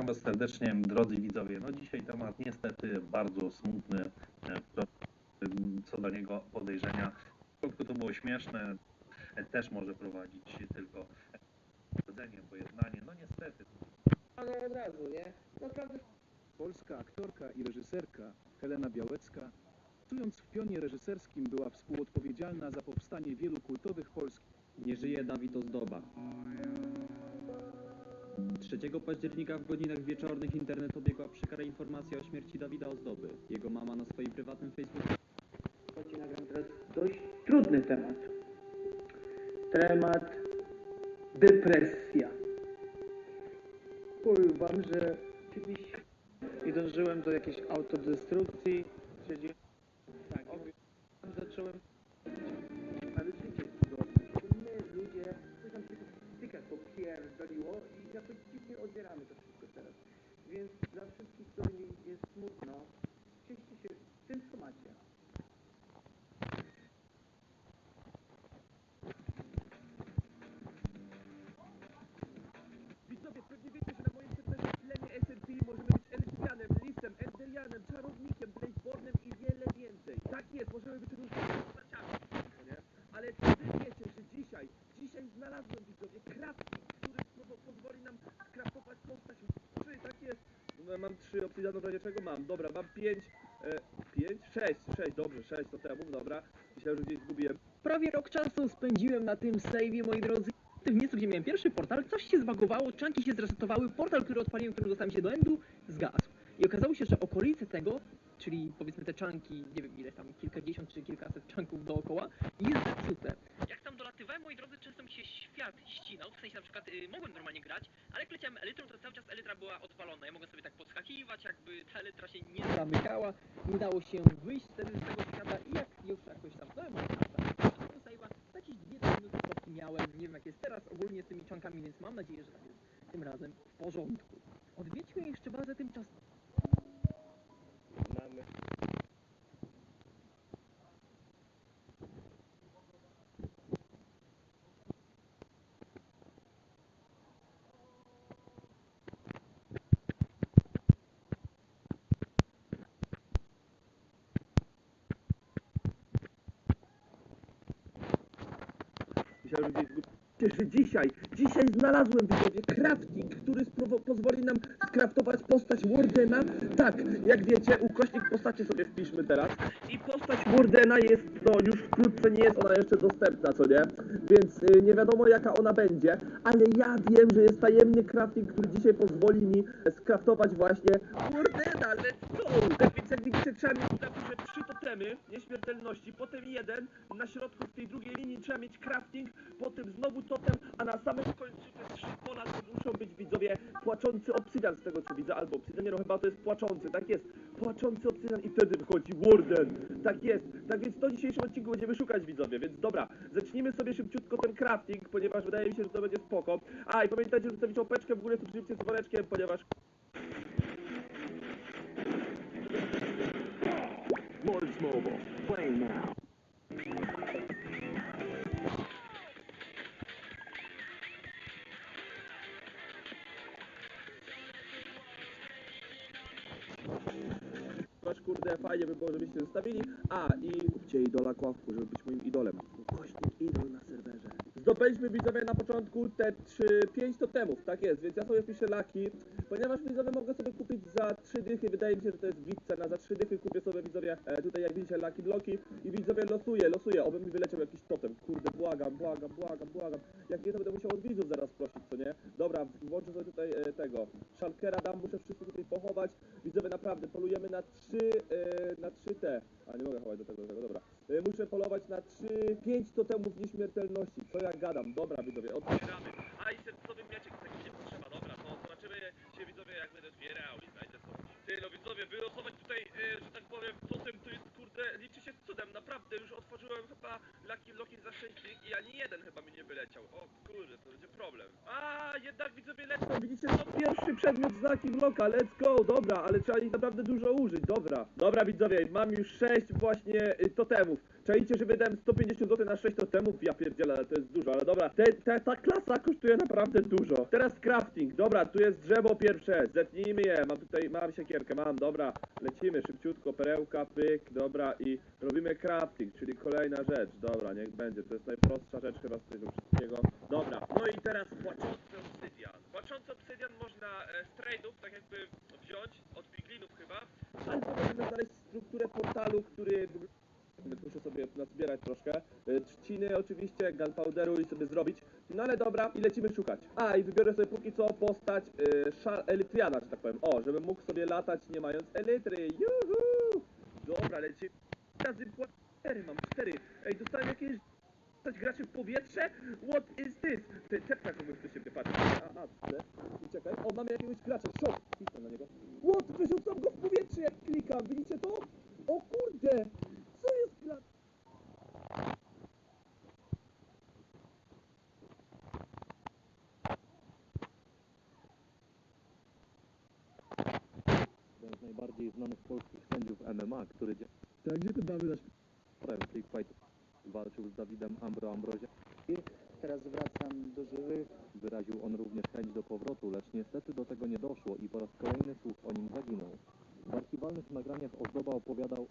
Witam Was serdecznie, drodzy widzowie. No dzisiaj temat niestety bardzo smutny, e, co- do niego podejrzenia. Początku to było śmieszne, e, też może prowadzić tylko powodzenie, pojednanie. No niestety, Ale od razu, nie? Naprawdę Polska aktorka i reżyserka Helena Białecka, pracując w pionie reżyserskim, była współodpowiedzialna za powstanie wielu kultowych polskich Nie żyje Dawid Ozdoba. 3 października w godzinach wieczornych internet obiegła przykra informacja o śmierci Dawida Ozdoby. Jego mama na swoim prywatnym Facebooku nagram teraz dość trudny temat. Temat depresja. Powiem wam, że kiedyś i dążyłem do jakiejś autodestrukcji, i jakoś dziwnie odbieramy to wszystko teraz. Więc dla wszystkich, którym jest smutno, cieszcie się tym, co macie. Widzowie, pewnie wiecie, że na moim serwerze w plemię SNP możemy być Elfrianem, Lisem, Enderianem, Czarownikiem, Blazebornem i wiele więcej. Tak jest, możemy być różnymi postaciami, no? Ale czy wy wiecie, że dzisiaj, dzisiaj znalazłem widzowie crafting, który po- pozwoli nam skraftować postać trzy, tak jest. No, mam trzy obsydianu, w razie czego mam. Dobra, mam pięć, e, pięć, sześć, sześć, dobrze, sześć to temu, dobra. Myślałem, że gdzieś zgubiłem. Prawie rok czasu spędziłem na tym save'ie, moi drodzy. W miejscu, gdzie miałem pierwszy portal, coś się zbagowało, czanki się zresetowały, portal, który odpaliłem, którym dostałem się do endu, zgasł. I okazało się, że okolice tego, czyli powiedzmy te czanki, nie wiem ile tam, kilkadziesiąt czy kilkaset czanków dookoła, jest zepsute. Jak tam dolatywałem, moi drodzy, często ścinał, w sensie na przykład y, mogłem normalnie grać, ale jak leciałem elytrą, to cały czas elytra była odpalona. Ja mogłem sobie tak podskakiwać, jakby ta elytra się nie zamykała, nie dało się wyjść wtedy z tego świata i jak już jakoś tam dałem tego save'a, jakieś dwie minuty stopki miałem, nie wiem jak jest teraz ogólnie z tymi czankami, więc mam nadzieję, że tak jest tym razem w porządku. Odwiedźmy jeszcze bazę tymczasową. Mamy. Że gdzieś że dzisiaj, dzisiaj znalazłem widzowie crafting, który pozwoli nam skraftować postać Wardena. Tak, jak wiecie, ukośnik postaci sobie wpiszmy teraz. I postać Wardena jest, no już wkrótce nie jest ona jeszcze dostępna, co nie? Więc y, nie wiadomo jaka ona będzie, ale ja wiem, że jest tajemny crafting, który dzisiaj pozwoli mi skraftować właśnie Wardena, let's go! Tak więc jak widzicie, trzeba mieć na górze trzy totemy nieśmiertelności, potem jeden, na środku w tej drugiej linii trzeba mieć crafting, potem znowu totem, a na samym końcu te trzy pola to muszą być widzowie płaczący obsydian z tego co widzę, albo obsydian, no chyba to jest płaczący, tak jest, płaczący obsydian i wtedy wychodzi Warden, tak jest, tak więc to w dzisiejszym odcinku będziemy szukać widzowie, więc dobra, zacznijmy sobie szybciutko ten crafting, ponieważ wydaje mi się, że to będzie spoko, a i pamiętajcie, że zostawić łapeczkę w górę, subskrypcję z Kurde, fajnie by było, żebyście zostawili. A, i kupcie idola kławku, żeby być moim idolem. Ukośnik idol na serwerze. Zdobyliśmy widzowie na początku te 3, 5 totemów, tak jest, więc ja sobie piszę laki, ponieważ widzowie mogę sobie kupić za 3 dychy, wydaje mi się, że to jest git cena, za 3 dychy kupię sobie widzowie, e, tutaj jak widzicie laki bloki. I widzowie losuję, losuję, oby mi wyleciał jakiś totem, kurde, błagam, błagam, błagam, błagam, jak nie to będę musiał od widzów zaraz prosić, co nie? Dobra, włączę sobie tutaj e, tego, szalkera dam, muszę wszystko tutaj pochować, widzowie naprawdę, polujemy na 3, e, na 3 te, a nie mogę chować do tego, do tego dobra, e, muszę polować na 3, 5 totemów nieśmiertelności, co ja gadam, dobra widzowie, otwieramy, Lucky Loki za 6 dni i ani jeden chyba mi nie wyleciał, o kurde, to będzie problem. A jednak widzowie lecą, widzicie, to pierwszy przedmiot z Lucky Blocka, let's go, dobra, ale trzeba ich naprawdę dużo użyć, dobra. Dobra widzowie, mam już 6 właśnie y, totemów. Czajcie, że wydałem 150 zł na 6 totemów? Ja pierdzielę, ale to jest dużo, ale dobra. Te, te, ta klasa kosztuje naprawdę dużo. Teraz crafting, dobra, tu jest drzewo pierwsze, zetnijmy je. Mam tutaj, mam siekierkę, mam, dobra. Lecimy szybciutko, perełka, pyk, dobra i robimy crafting, czyli kolejna rzecz. Dobra, niech będzie, to jest najprostsza rzecz chyba z tego wszystkiego. Dobra, no i teraz płaczący obsydian. Płaczący obsydian można e, z trade'ów tak jakby wziąć, od piglinów chyba, albo możemy znaleźć strukturę portalu, który muszę sobie nazbierać troszkę. E, Trzciny oczywiście, gunpowderu i sobie zrobić. No ale dobra, i lecimy szukać. A, i wybiorę sobie póki co postać e, szar elytriana, że tak powiem. O, żebym mógł sobie latać nie mając elitry. Juhu! Dobra, lecimy. Razy pła- cztery mam, cztery. Ej, dostałem jakieś... Graczy w powietrze? What is this? Ty, tepka komuś do siebie. A, a, te. I czekaj. O, mamy jakiegoś gracza, szok. Kliknę na niego. What? Wyrzucam go w powietrze, jak klikam. Widzicie to? O kurde! Co jest gra... jeden z najbardziej znanych polskich sędziów MMA, który Tak, gdzie te baby? Prędzej Quaid walczył z Dawidem Ambro Ambroziakiem. Teraz wracam do żywych. Wyraził on również chęć do powrotu, lecz niestety do tego nie doszło i po raz kolejny słuch o nim zaginął. W archiwalnych nagraniach ozdoba opowiadał